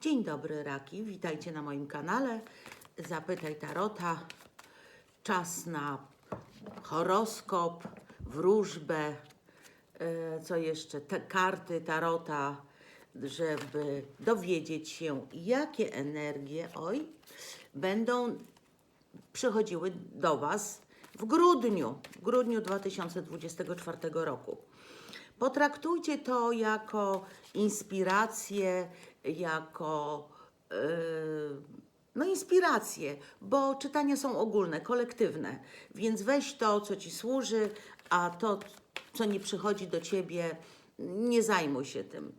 Dzień dobry, Raki. Witajcie na moim kanale. Zapytaj Tarota. Czas na horoskop, wróżbę, e, co jeszcze? Te karty Tarota, żeby dowiedzieć się, jakie energie, oj, będą przychodziły do Was w grudniu, w grudniu 2024 roku. Potraktujcie to jako inspirację, jako yy, no inspirację, bo czytania są ogólne, kolektywne, więc weź to, co Ci służy, a to, co nie przychodzi do Ciebie, nie zajmuj się tym.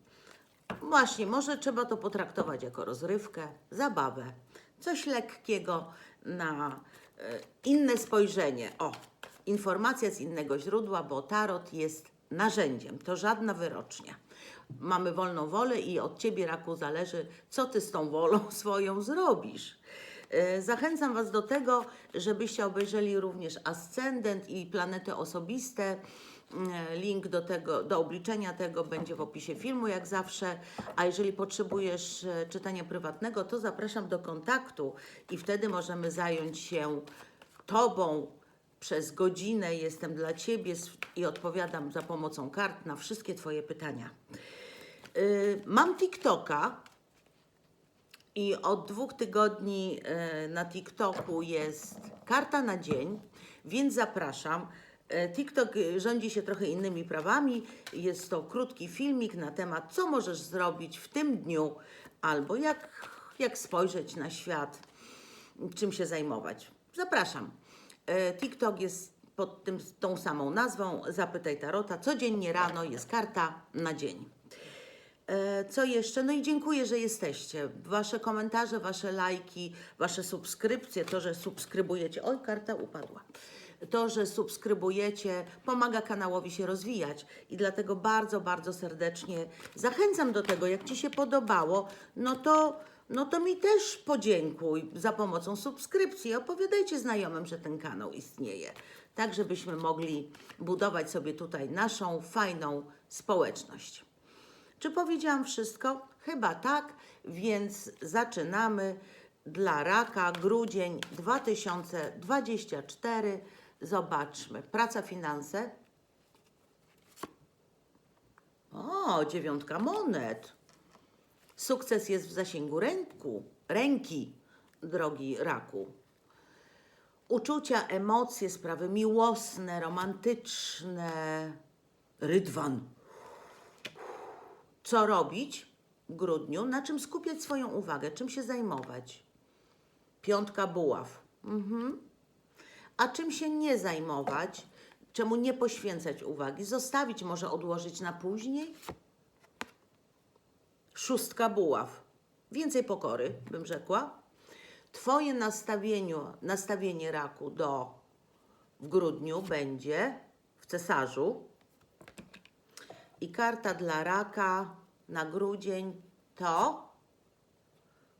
Właśnie, może trzeba to potraktować jako rozrywkę, zabawę, coś lekkiego na e, inne spojrzenie. O, informacja z innego źródła, bo tarot jest narzędziem, to żadna wyrocznia. Mamy wolną wolę i od ciebie, raku, zależy, co ty z tą wolą swoją zrobisz. E, Zachęcam Was do tego, żebyście obejrzeli również Ascendent i planety osobiste. E, Link do tego, do obliczenia tego będzie w opisie filmu, jak zawsze. A jeżeli potrzebujesz e, czytania prywatnego, to zapraszam do kontaktu i wtedy możemy zająć się Tobą przez godzinę. Jestem dla Ciebie i odpowiadam za pomocą kart na wszystkie Twoje pytania. Y, Mam TikToka, i od dwóch tygodni e, na TikToku jest karta na dzień, więc zapraszam. E, TikTok rządzi się trochę innymi prawami. Jest to krótki filmik na temat, co możesz zrobić w tym dniu, albo jak, jak spojrzeć na świat, czym się zajmować. Zapraszam. E, TikTok jest pod tym, tą samą nazwą. Zapytaj Tarota. Codziennie rano jest karta na dzień. E, Co jeszcze? No i dziękuję, że jesteście. Wasze komentarze, wasze lajki, wasze subskrypcje, to, że subskrybujecie. Oj, karta upadła. To, że subskrybujecie, pomaga kanałowi się rozwijać i dlatego bardzo, bardzo serdecznie zachęcam do tego. Jak Ci się podobało, no to, no to mi też podziękuj za pomocą subskrypcji. Opowiadajcie znajomym, że ten kanał istnieje, tak żebyśmy mogli budować sobie tutaj naszą fajną społeczność. Czy powiedziałam wszystko? Chyba tak, więc zaczynamy. Dla raka grudzień 2024. Zobaczmy. Praca, finanse. O, dziewiątka monet. Sukces jest w zasięgu ręku, ręki, drogi raku. Uczucia, emocje, sprawy miłosne, romantyczne. Rydwan co robić w grudniu, na czym skupiać swoją uwagę, czym się zajmować. Piątka buław. Mhm. A czym się nie zajmować, czemu nie poświęcać uwagi, zostawić, może odłożyć na później. Szóstka buław. Więcej pokory, bym rzekła. Twoje nastawienie raku do w grudniu będzie w cesarzu, i karta dla raka na grudzień to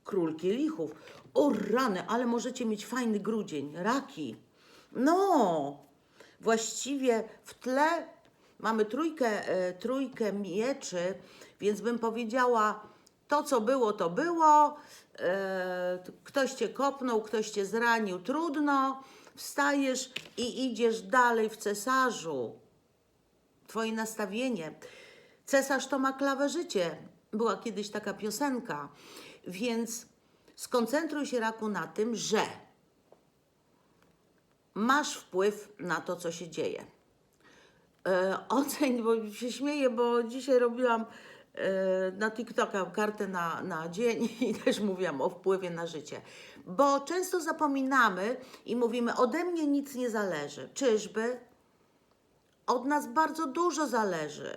król kielichów. O rany, ale możecie mieć fajny grudzień. Raki. No, właściwie w tle mamy trójkę, e, trójkę mieczy, więc bym powiedziała, to co było, to było. E, ktoś cię kopnął, ktoś cię zranił, trudno. Wstajesz i idziesz dalej w cesarzu. Twoje nastawienie. Cesarz to ma klawę życie. Była kiedyś taka piosenka. Więc skoncentruj się, raku, na tym, że masz wpływ na to, co się dzieje. E, oceń, bo się śmieję, bo dzisiaj robiłam na TikToka kartę na, na dzień i też mówiłam o wpływie na życie. Bo często zapominamy i mówimy, ode mnie nic nie zależy. Czyżby? Od nas bardzo dużo zależy.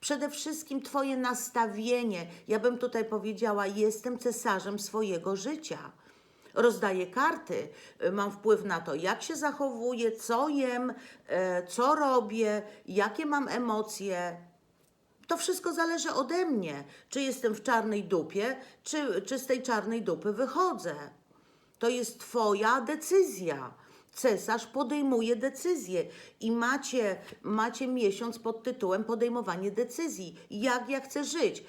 Przede wszystkim Twoje nastawienie. Ja bym tutaj powiedziała, jestem cesarzem swojego życia. Rozdaję karty, y, mam wpływ na to, jak się zachowuję, co jem, e, co robię, jakie mam emocje. To wszystko zależy ode mnie, czy jestem w czarnej dupie, czy, czy z tej czarnej dupy wychodzę. To jest Twoja decyzja. Cesarz podejmuje decyzję i macie, macie miesiąc pod tytułem podejmowanie decyzji. Jak ja chcę żyć?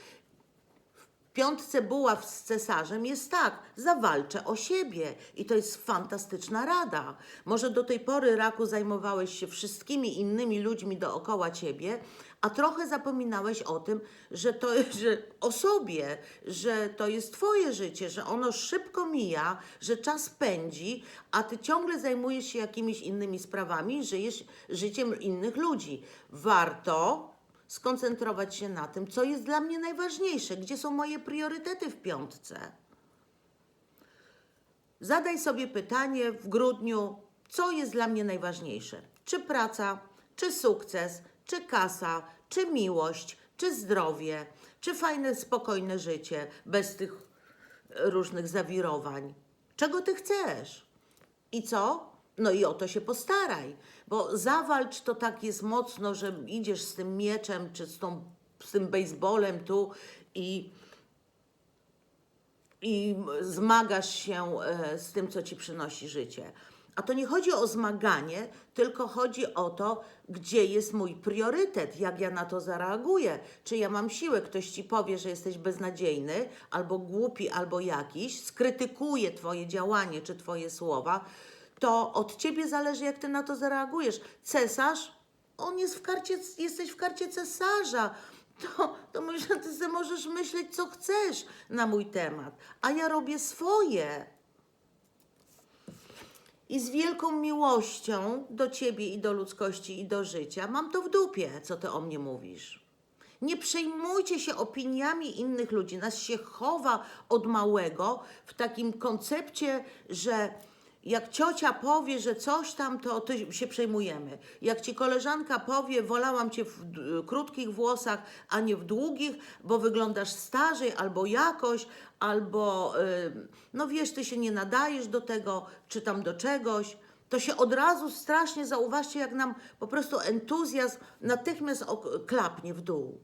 Piątce buław z cesarzem jest tak, zawalczę o siebie i to jest fantastyczna rada. Może do tej pory, Raku, zajmowałeś się wszystkimi innymi ludźmi dookoła ciebie, a trochę zapominałeś o tym, że to że o sobie, że to jest twoje życie, że ono szybko mija, że czas pędzi, a ty ciągle zajmujesz się jakimiś innymi sprawami, żyjesz życiem innych ludzi. Warto skoncentrować się na tym, co jest dla mnie najważniejsze, gdzie są moje priorytety w piątce. Zadaj sobie pytanie w grudniu, co jest dla mnie najważniejsze? Czy praca, czy sukces, czy kasa, czy miłość, czy zdrowie, czy fajne, spokojne życie bez tych różnych zawirowań? Czego ty chcesz? I co? No i o to się postaraj, bo zawalcz to tak jest mocno, że idziesz z tym mieczem czy z, tą, z tym baseballem tu i i zmagasz się e, z tym, co ci przynosi życie. A to nie chodzi o zmaganie, tylko chodzi o to, gdzie jest mój priorytet, jak ja na to zareaguję. Czy ja mam siłę, ktoś ci powie, że jesteś beznadziejny, albo głupi, albo jakiś, skrytykuje twoje działanie czy twoje słowa, to od ciebie zależy, jak ty na to zareagujesz. Cesarz, on jest w karcie, jesteś w karcie cesarza to, to myślę, ty sobie możesz myśleć, co chcesz na mój temat, a ja robię swoje. I z wielką miłością do ciebie i do ludzkości i do życia mam to w dupie, co ty o mnie mówisz. Nie przejmujcie się opiniami innych ludzi. Nas się chowa od małego w takim koncepcie, że jak ciocia powie, że coś tam, to, to się przejmujemy. Jak ci koleżanka powie, wolałam cię w krótkich włosach, a nie w długich, bo wyglądasz starzej albo jakoś, albo y, no wiesz, ty się nie nadajesz do tego, czy tam do czegoś. To się od razu strasznie zauważcie, jak nam po prostu entuzjazm natychmiast klapnie w dół.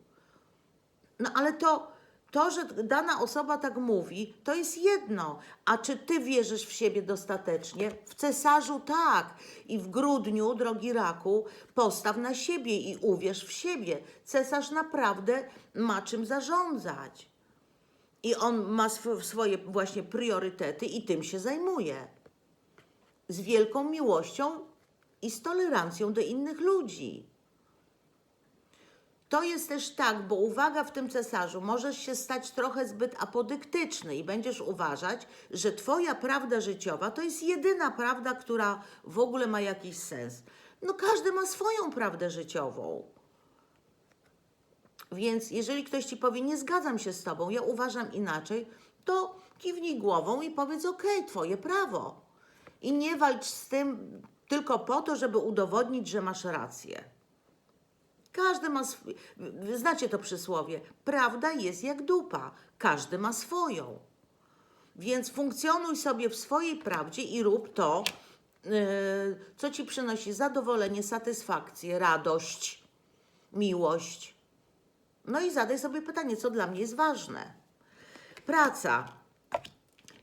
No ale to, to, że dana osoba tak mówi, to jest jedno. A czy ty wierzysz w siebie dostatecznie? W cesarzu tak. I w grudniu, drogi raku, postaw na siebie i uwierz w siebie. Cesarz naprawdę ma czym zarządzać. I on ma sw- swoje właśnie priorytety i tym się zajmuje. Z wielką miłością i z tolerancją do innych ludzi. To jest też tak, bo uwaga w tym cesarzu, możesz się stać trochę zbyt apodyktyczny i będziesz uważać, że twoja prawda życiowa to jest jedyna prawda, która w ogóle ma jakiś sens. No każdy ma swoją prawdę życiową. Więc jeżeli ktoś ci powie, nie zgadzam się z tobą, ja uważam inaczej, to kiwnij głową i powiedz, okej, twoje prawo. I nie walcz z tym tylko po to, żeby udowodnić, że masz rację. Każdy ma swój. Znacie to przysłowie. Prawda jest jak dupa. Każdy ma swoją. Więc funkcjonuj sobie w swojej prawdzie i rób to, yy, co ci przynosi zadowolenie, satysfakcję, radość, miłość. No i zadaj sobie pytanie, co dla mnie jest ważne. Praca.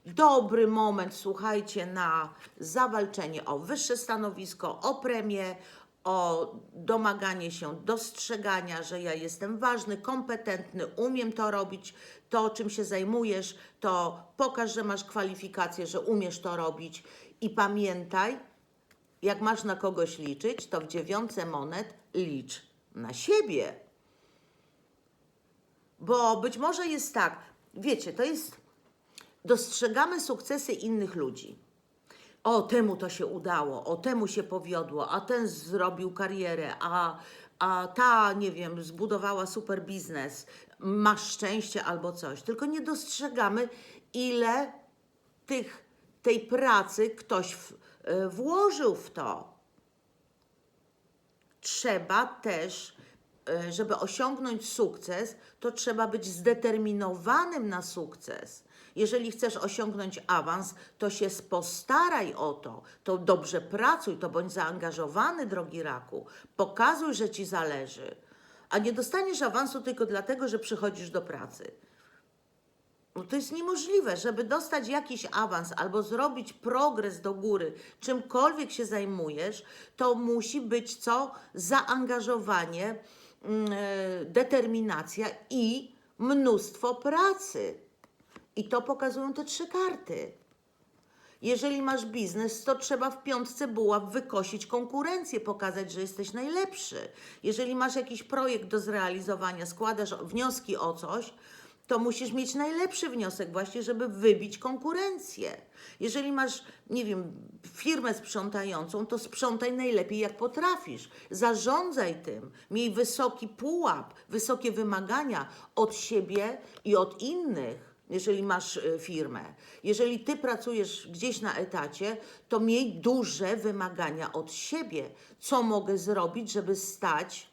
Dobry moment, słuchajcie, na zawalczenie o wyższe stanowisko, o premię, o domaganie się dostrzegania, że ja jestem ważny, kompetentny, umiem to robić, to czym się zajmujesz, to pokaż, że masz kwalifikacje, że umiesz to robić i pamiętaj, jak masz na kogoś liczyć, to w dziewiątce monet licz na siebie. Bo być może jest tak, wiecie, to jest, dostrzegamy sukcesy innych ludzi. O, temu to się udało, o, temu się powiodło, a ten zrobił karierę, a, a ta, nie wiem, zbudowała super biznes, masz szczęście albo coś. Tylko nie dostrzegamy, ile tych, tej pracy ktoś w, y, włożył w to trzeba też, e, żeby osiągnąć sukces, to trzeba być zdeterminowanym na sukces. Jeżeli chcesz osiągnąć awans, to się postaraj o to, to dobrze pracuj, to bądź zaangażowany, drogi raku. Pokazuj, że ci zależy. A nie dostaniesz awansu tylko dlatego, że przychodzisz do pracy. No to jest niemożliwe, żeby dostać jakiś awans albo zrobić progres do góry, czymkolwiek się zajmujesz, to musi być co? Zaangażowanie, mm, e, determinacja i mnóstwo pracy. I to pokazują te trzy karty. Jeżeli masz biznes, to trzeba w piątce buław wykosić konkurencję, pokazać, że jesteś najlepszy. Jeżeli masz jakiś projekt do zrealizowania, składasz wnioski o coś, to musisz mieć najlepszy wniosek właśnie, żeby wybić konkurencję. Jeżeli masz, nie wiem, firmę sprzątającą, to sprzątaj najlepiej jak potrafisz. Zarządzaj tym. Miej wysoki pułap, wysokie wymagania od siebie i od innych jeżeli masz y, firmę. Jeżeli ty pracujesz gdzieś na etacie, to miej duże wymagania od siebie. Co mogę zrobić, żeby stać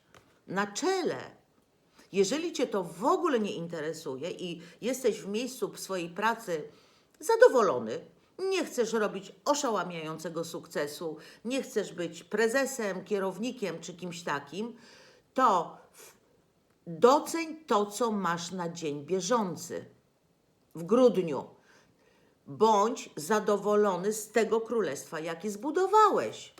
na czele? Jeżeli cię to w ogóle nie interesuje i jesteś w miejscu swojej pracy zadowolony, nie chcesz robić oszałamiającego sukcesu, nie chcesz być prezesem, kierownikiem czy kimś takim, to doceń to, co masz na dzień bieżący w grudniu. Bądź zadowolony z tego królestwa, jakie zbudowałeś.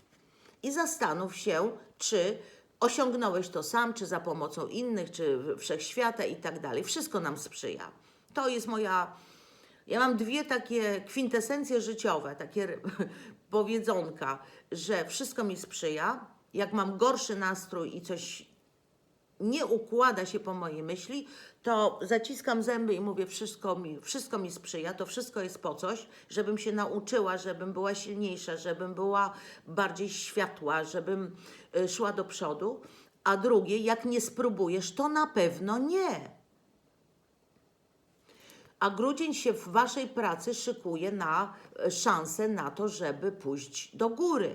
I zastanów się, czy osiągnąłeś to sam, czy za pomocą innych, czy wszechświata i tak dalej. Wszystko nam sprzyja. To jest moja. Ja mam dwie takie kwintesencje życiowe, takie powiedzonka, że wszystko mi sprzyja. Jak mam gorszy nastrój i coś nie układa się po mojej myśli, to zaciskam zęby i mówię, wszystko mi, wszystko mi sprzyja, to wszystko jest po coś, żebym się nauczyła, żebym była silniejsza, żebym była bardziej światła, żebym y, szła do przodu. A drugie, jak nie spróbujesz, to na pewno nie. A grudzień się w waszej pracy szykuje na e, szansę na to, żeby pójść do góry.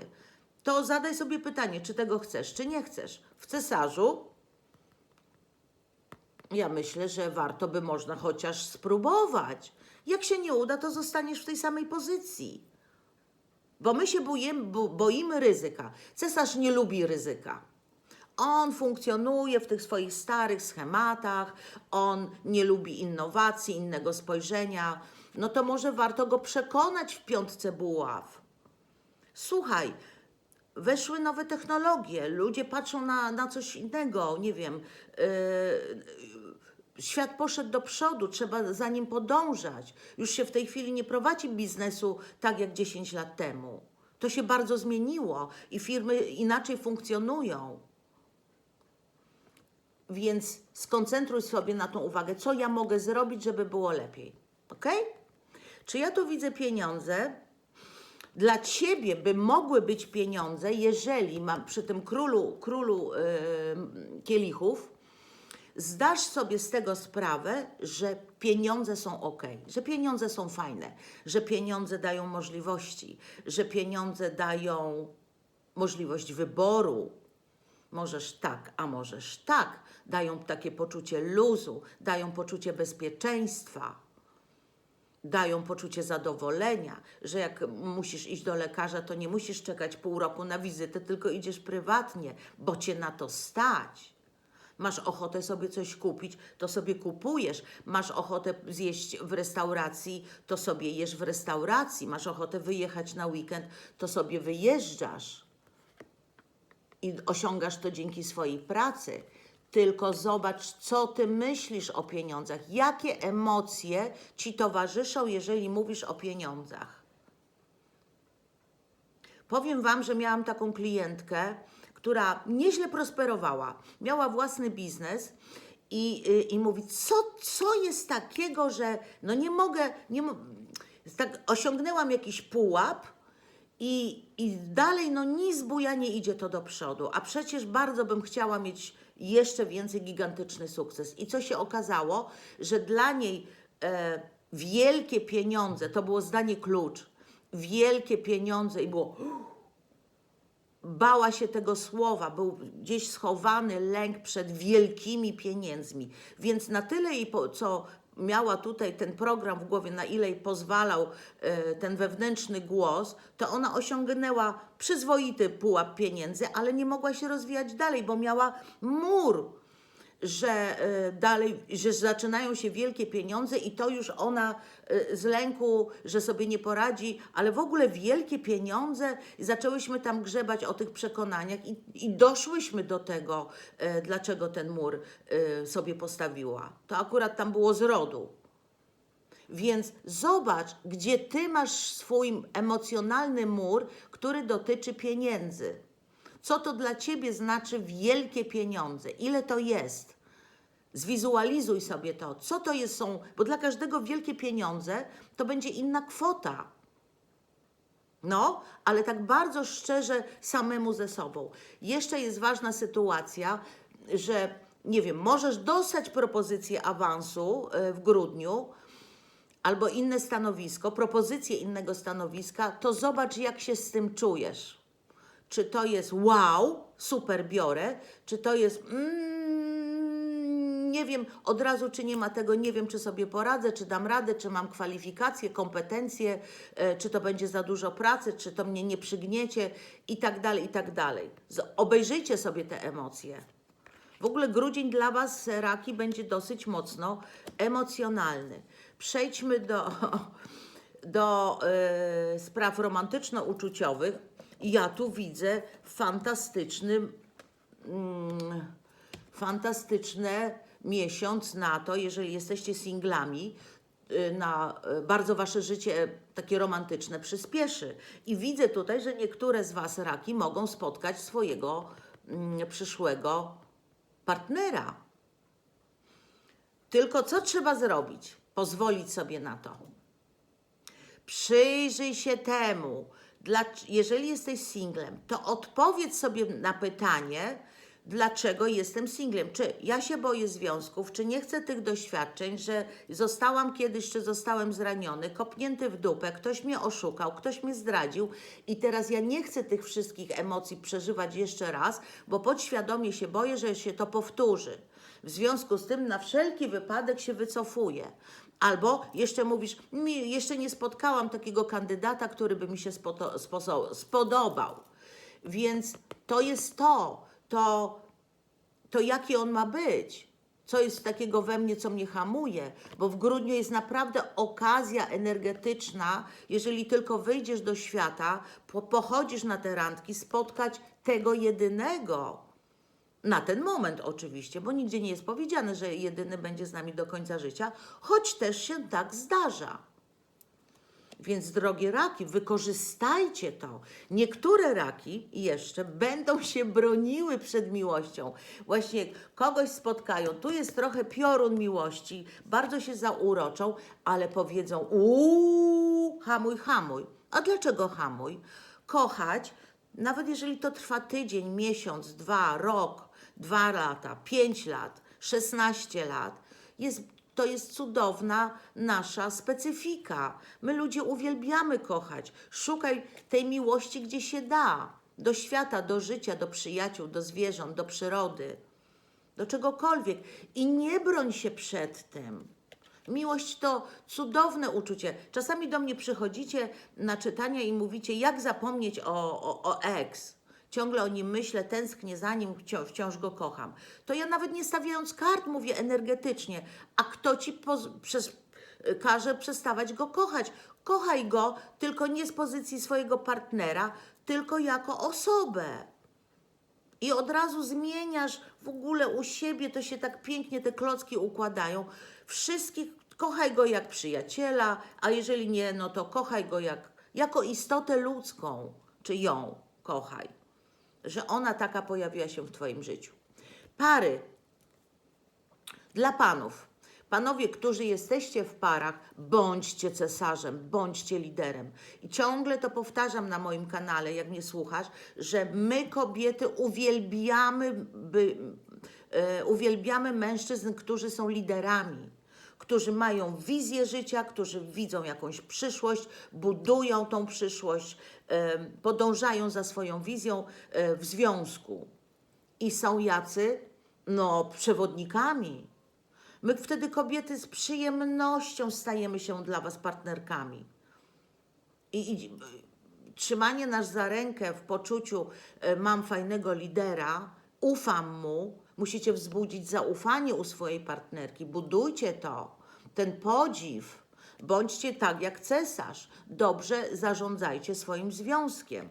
To zadaj sobie pytanie, czy tego chcesz, czy nie chcesz. W cesarzu ja myślę, że warto by można chociaż spróbować. Jak się nie uda, to zostaniesz w tej samej pozycji. Bo my się bo, boimy ryzyka. Cesarz nie lubi ryzyka. On funkcjonuje w tych swoich starych schematach, on nie lubi innowacji, innego spojrzenia. No to może warto go przekonać w piątce buław. Słuchaj, weszły nowe technologie, ludzie patrzą na, na coś innego, nie wiem. Świat poszedł do przodu, trzeba za nim podążać. Już się w tej chwili nie prowadzi biznesu tak jak 10 lat temu. To się bardzo zmieniło i firmy inaczej funkcjonują. Więc skoncentruj sobie na tą uwagę, co ja mogę zrobić, żeby było lepiej. Ok? Czy ja tu widzę pieniądze? Dla ciebie by mogły być pieniądze, jeżeli mam przy tym królu, królu yy, kielichów, zdasz sobie z tego sprawę, że pieniądze są ok, że pieniądze są fajne, że pieniądze dają możliwości, że pieniądze dają możliwość wyboru. Możesz tak, a możesz tak. Dają takie poczucie luzu, dają poczucie bezpieczeństwa dają poczucie zadowolenia, że jak musisz iść do lekarza, to nie musisz czekać pół roku na wizytę, tylko idziesz prywatnie, bo cię na to stać. Masz ochotę sobie coś kupić, to sobie kupujesz. Masz ochotę zjeść w restauracji, to sobie jesz w restauracji. Masz ochotę wyjechać na weekend, to sobie wyjeżdżasz. I osiągasz to dzięki swojej pracy. Tylko zobacz, co ty myślisz o pieniądzach, jakie emocje ci towarzyszą, jeżeli mówisz o pieniądzach. Powiem Wam, że miałam taką klientkę, która nieźle prosperowała, miała własny biznes i, y, i mówi, co, co jest takiego, że no nie mogę, nie, tak osiągnęłam jakiś pułap, i, I dalej, no nic buja nie idzie to do przodu, a przecież bardzo bym chciała mieć jeszcze więcej gigantyczny sukces. I co się okazało, że dla niej e, wielkie pieniądze, to było zdanie klucz, wielkie pieniądze i było bała się tego słowa, był gdzieś schowany lęk przed wielkimi pieniędzmi. Więc na tyle jej, po, co miała tutaj ten program w głowie, na ile jej pozwalał e, ten wewnętrzny głos, to ona osiągnęła przyzwoity pułap pieniędzy, ale nie mogła się rozwijać dalej, bo miała mur że e, dalej, że zaczynają się wielkie pieniądze i to już ona e, z lęku, że sobie nie poradzi, ale w ogóle wielkie pieniądze zaczęłyśmy tam grzebać o tych przekonaniach i, i doszłyśmy do tego, e, dlaczego ten mur sobie postawiła. To akurat tam było z rodu. Więc zobacz, gdzie ty masz swój emocjonalny mur, który dotyczy pieniędzy. Co to dla ciebie znaczy wielkie pieniądze? Ile to jest? Zwizualizuj sobie to. Co to jest są, bo dla każdego wielkie pieniądze to będzie inna kwota. No, ale tak bardzo szczerze samemu ze sobą. Jeszcze jest ważna sytuacja, że nie wiem, możesz dostać propozycję awansu e, w grudniu, albo inne stanowisko, propozycję innego stanowiska, to zobacz, jak się z tym czujesz. Czy to jest wow, super biorę, czy to jest mm, nie wiem, od razu czy nie ma tego, nie wiem, czy sobie poradzę, czy dam radę, czy mam kwalifikacje, kompetencje, e, czy to będzie za dużo pracy, czy to mnie nie przygniecie i tak dalej, i tak dalej. Obejrzyjcie sobie te emocje. W ogóle grudzień dla Was, raki, będzie dosyć mocno emocjonalny. Przejdźmy do, do e, spraw romantyczno-uczuciowych. Ja tu widzę fantastyczny, mm, fantastyczne miesiąc na to, jeżeli jesteście singlami, y, na y, bardzo wasze życie takie romantyczne przyspieszy. I widzę tutaj, że niektóre z was raki mogą spotkać swojego mm, przyszłego partnera. Tylko co trzeba zrobić? Pozwolić sobie na to. Przyjrzyj się temu. Dla, jeżeli jesteś singlem, to odpowiedz sobie na pytanie, dlaczego jestem singlem. Czy ja się boję związków, czy nie chcę tych doświadczeń, że zostałam kiedyś, czy zostałem zraniony, kopnięty w dupę, ktoś mnie oszukał, ktoś mnie zdradził i teraz ja nie chcę tych wszystkich emocji przeżywać jeszcze raz, bo podświadomie się boję, że się to powtórzy. W związku z tym na wszelki wypadek się wycofuję. Albo jeszcze mówisz, jeszcze nie spotkałam takiego kandydata, który by mi się spodobał. Więc to jest to, to, to jaki on ma być. Co jest takiego we mnie, co mnie hamuje, bo w grudniu jest naprawdę okazja energetyczna, jeżeli tylko wyjdziesz do świata, po, pochodzisz na te randki, spotkać tego jedynego. Na ten moment oczywiście, bo nigdzie nie jest powiedziane, że jedyny będzie z nami do końca życia, choć też się tak zdarza. Więc drogie raki, wykorzystajcie to. Niektóre raki jeszcze będą się broniły przed miłością. Właśnie kogoś spotkają, tu jest trochę piorun miłości, bardzo się zauroczą, ale powiedzą: uuu, hamuj, hamuj. A dlaczego hamuj? Kochać, nawet jeżeli to trwa tydzień, miesiąc, dwa, rok, dwa lata, pięć lat, szesnaście lat, jest to jest cudowna nasza specyfika. My ludzie uwielbiamy kochać. Szukaj tej miłości, gdzie się da. Do świata, do życia, do przyjaciół, do zwierząt, do przyrody, do czegokolwiek. I nie broń się przed tym. Miłość to cudowne uczucie. Czasami do mnie przychodzicie na czytania i mówicie, jak zapomnieć o, o, o ex. Ciągle o nim myślę, tęsknię za nim, wciąż, go kocham. To ja nawet nie stawiając kart mówię energetycznie, a kto ci przez, każe przestawać go kochać? Kochaj go, tylko nie z pozycji swojego partnera, tylko jako osobę. I od razu zmieniasz w ogóle u siebie, to się tak pięknie te klocki układają. Wszystkich kochaj go jak przyjaciela, a jeżeli nie, no to kochaj go jak, jako istotę ludzką, czy ją kochaj, że ona taka pojawiła się w Twoim życiu. Pary, dla panów. Panowie, którzy jesteście w parach, bądźcie cesarzem, bądźcie liderem. I ciągle to powtarzam na moim kanale, jak mnie słuchasz, że my kobiety uwielbiamy, by, e, uwielbiamy mężczyzn, którzy są liderami, którzy mają wizję życia, którzy widzą jakąś przyszłość, budują tą przyszłość, podążają za swoją wizją e, w związku. I są jacy, no, przewodnikami. My wtedy kobiety z przyjemnością stajemy się dla Was partnerkami. I, i trzymanie nas za rękę w poczuciu, e, mam fajnego lidera, ufam mu, Musicie wzbudzić zaufanie u swojej partnerki. Budujcie to, ten podziw. Bądźcie tak jak cesarz. Dobrze zarządzajcie swoim związkiem.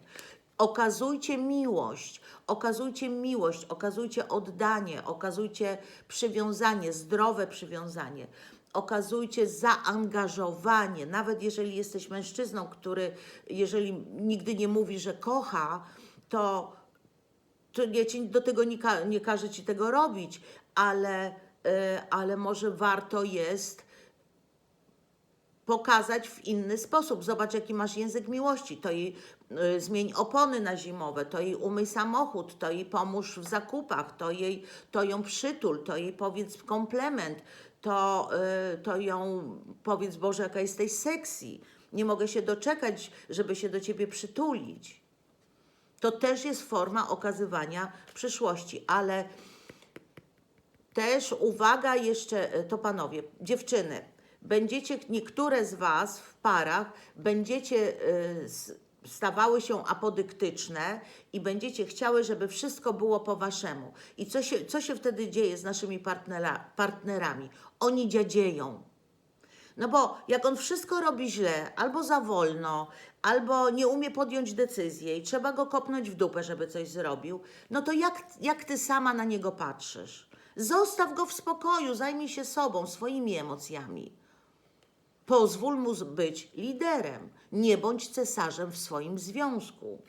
Okazujcie miłość, okazujcie miłość, okazujcie oddanie, okazujcie przywiązanie, zdrowe przywiązanie. Okazujcie zaangażowanie, nawet jeżeli jesteś mężczyzną, który, jeżeli nigdy nie mówi, że kocha, to to ja ci do tego nie, ka- nie każę ci tego robić, ale, e, ale może warto jest pokazać w inny sposób. Zobacz, jaki masz język miłości. To jej zmień opony na zimowe, to jej umyj samochód, to jej pomóż w zakupach, to, jej, to ją przytul, to jej powiedz komplement, to, y, to ją powiedz, Boże, jaka jesteś sexy. Nie mogę się doczekać, żeby się do ciebie przytulić. To też jest forma okazywania przyszłości, ale też uwaga jeszcze, e, to panowie, dziewczyny, będziecie, niektóre z Was w parach będziecie s- stawały się apodyktyczne i będziecie chciały, żeby wszystko było po Waszemu. I co się, co się wtedy dzieje z naszymi partnera, partnerami? Oni dziadzieją. No bo jak on wszystko robi źle, albo za wolno, albo nie umie podjąć decyzji i trzeba go kopnąć w dupę, żeby coś zrobił, no to jak, jak ty sama na niego patrzysz? Zostaw go w spokoju, zajmij się sobą, swoimi emocjami. Pozwól mu być liderem. Nie bądź cesarzem w swoim związku.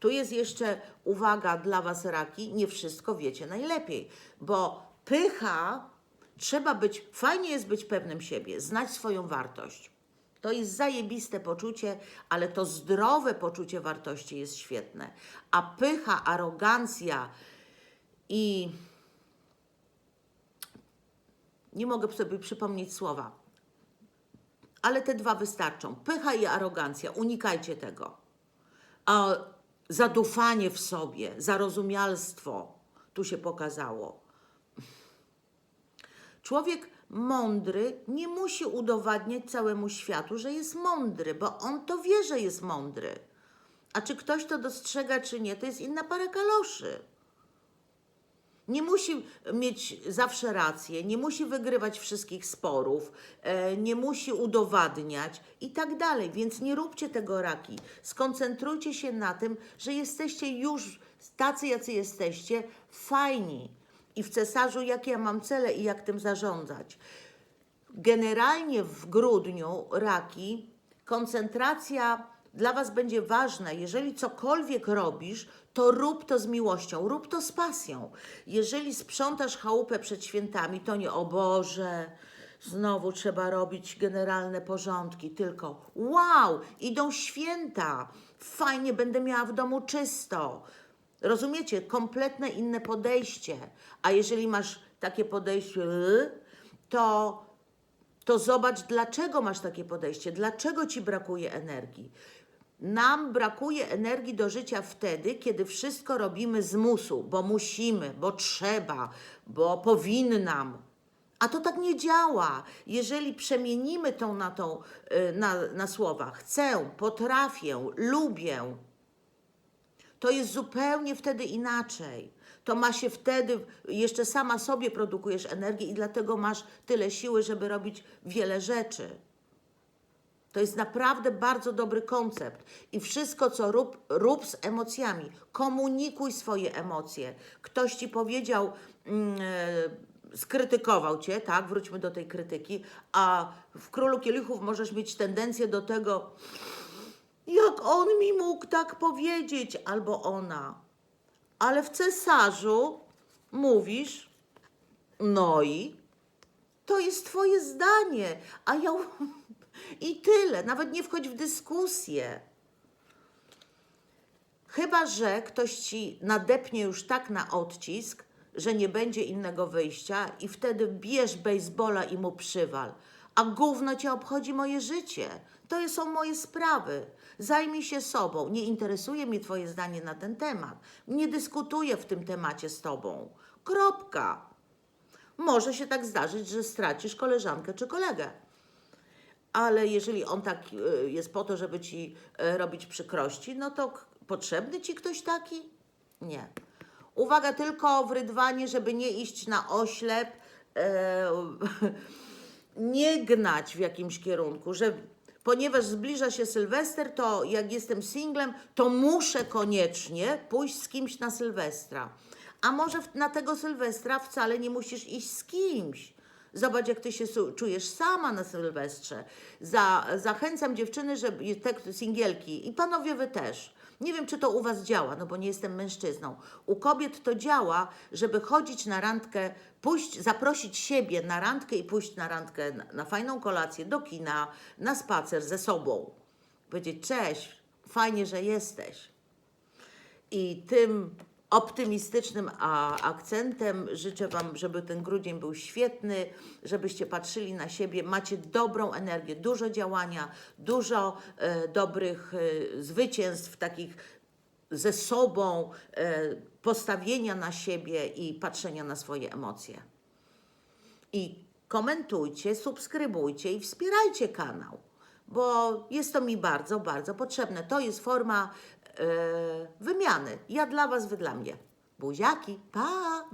Tu jest jeszcze uwaga dla Was, raki, nie wszystko wiecie najlepiej, bo pycha trzeba być, fajnie jest być pewnym siebie, znać swoją wartość. To jest zajebiste poczucie, ale to zdrowe poczucie wartości jest świetne. A pycha, arogancja i nie mogę sobie przypomnieć słowa, ale te dwa wystarczą. Pycha i arogancja, unikajcie tego a zadufanie w sobie, zarozumialstwo tu się pokazało. Człowiek mądry nie musi udowadniać całemu światu, że jest mądry, bo on to wie, że jest mądry. A czy ktoś to dostrzega, czy nie, to jest inna para kaloszy. Nie musi mieć zawsze rację, nie musi wygrywać wszystkich sporów, e, nie musi udowadniać i tak dalej. Więc nie róbcie tego raki. Skoncentrujcie się na tym, że jesteście już tacy, jacy jesteście, fajni. I w cesarzu, jakie ja mam cele i jak tym zarządzać. Generalnie w grudniu raki koncentracja dla Was będzie ważna. Jeżeli cokolwiek robisz, to rób to z miłością, rób to z pasją. Jeżeli sprzątasz chałupę przed świętami, to nie o Boże, znowu trzeba robić generalne porządki, tylko wow, idą święta, fajnie będę miała w domu czysto. Rozumiecie? Kompletne inne podejście. A jeżeli masz takie podejście, to to zobacz, dlaczego masz takie podejście, dlaczego ci brakuje energii. Nam brakuje energii do życia wtedy, kiedy wszystko robimy z musu, bo musimy, bo trzeba, bo powinnam. A to tak nie działa. Jeżeli przemienimy tą na, tą, y, na, na słowa chcę, potrafię, lubię, to jest zupełnie wtedy inaczej. To ma się wtedy, jeszcze sama sobie produkujesz energię i dlatego masz tyle siły, żeby robić wiele rzeczy. To jest naprawdę bardzo dobry koncept. I wszystko, co rób, rób z emocjami. Komunikuj swoje emocje. Ktoś ci powiedział, e, skrytykował cię, tak? Wróćmy do tej krytyki. A w Królu Kielichów możesz mieć tendencję do tego, jak on mi mógł tak powiedzieć, albo ona. Ale w cesarzu mówisz, no i to jest twoje zdanie, a ja i tyle, nawet nie wchodź w dyskusję. Chyba, że ktoś ci nadepnie już tak na odcisk, że nie będzie innego wyjścia i wtedy bierz bejsbola i mu przywal. A gówno cię obchodzi moje życie. To są moje sprawy. Zajmij się sobą. Nie interesuje mnie twoje zdanie na ten temat. Nie dyskutuję w tym temacie z tobą. Kropka. Może się tak zdarzyć, że stracisz koleżankę czy kolegę. Ale jeżeli on tak y, jest po to, żeby ci y, robić przykrości, no to potrzebny ci ktoś taki? Nie. Uwaga tylko w rydwanie, żeby nie iść na oślep, e, nie gnać w jakimś kierunku, że ponieważ zbliża się Sylwester, to jak jestem singlem, to muszę koniecznie pójść z kimś na Sylwestra. A może na tego Sylwestra wcale nie musisz iść z kimś. Zobacz, jak ty się czujesz sama na Sylwestrze. Za, zachęcam dziewczyny, żeby te singielki i panowie wy też. Nie wiem, czy to u was działa, no bo nie jestem mężczyzną. U kobiet to działa, żeby chodzić na randkę, pójść, zaprosić siebie na randkę i pójść na randkę, na, na fajną kolację, do kina, na spacer ze sobą. Powiedzieć, cześć, fajnie, że jesteś. I tym optymistycznym akcentem życzę Wam, żeby ten grudzień był świetny, żebyście patrzyli na siebie, macie dobrą energię, dużo działania, dużo e, dobrych e, zwycięstw, takich ze sobą, e, postawienia na siebie i patrzenia na swoje emocje. I komentujcie, subskrybujcie i wspierajcie kanał, bo jest to mi bardzo, bardzo potrzebne. To jest forma wymiany. Ja dla Was, Wy dla mnie. Buziaki, pa!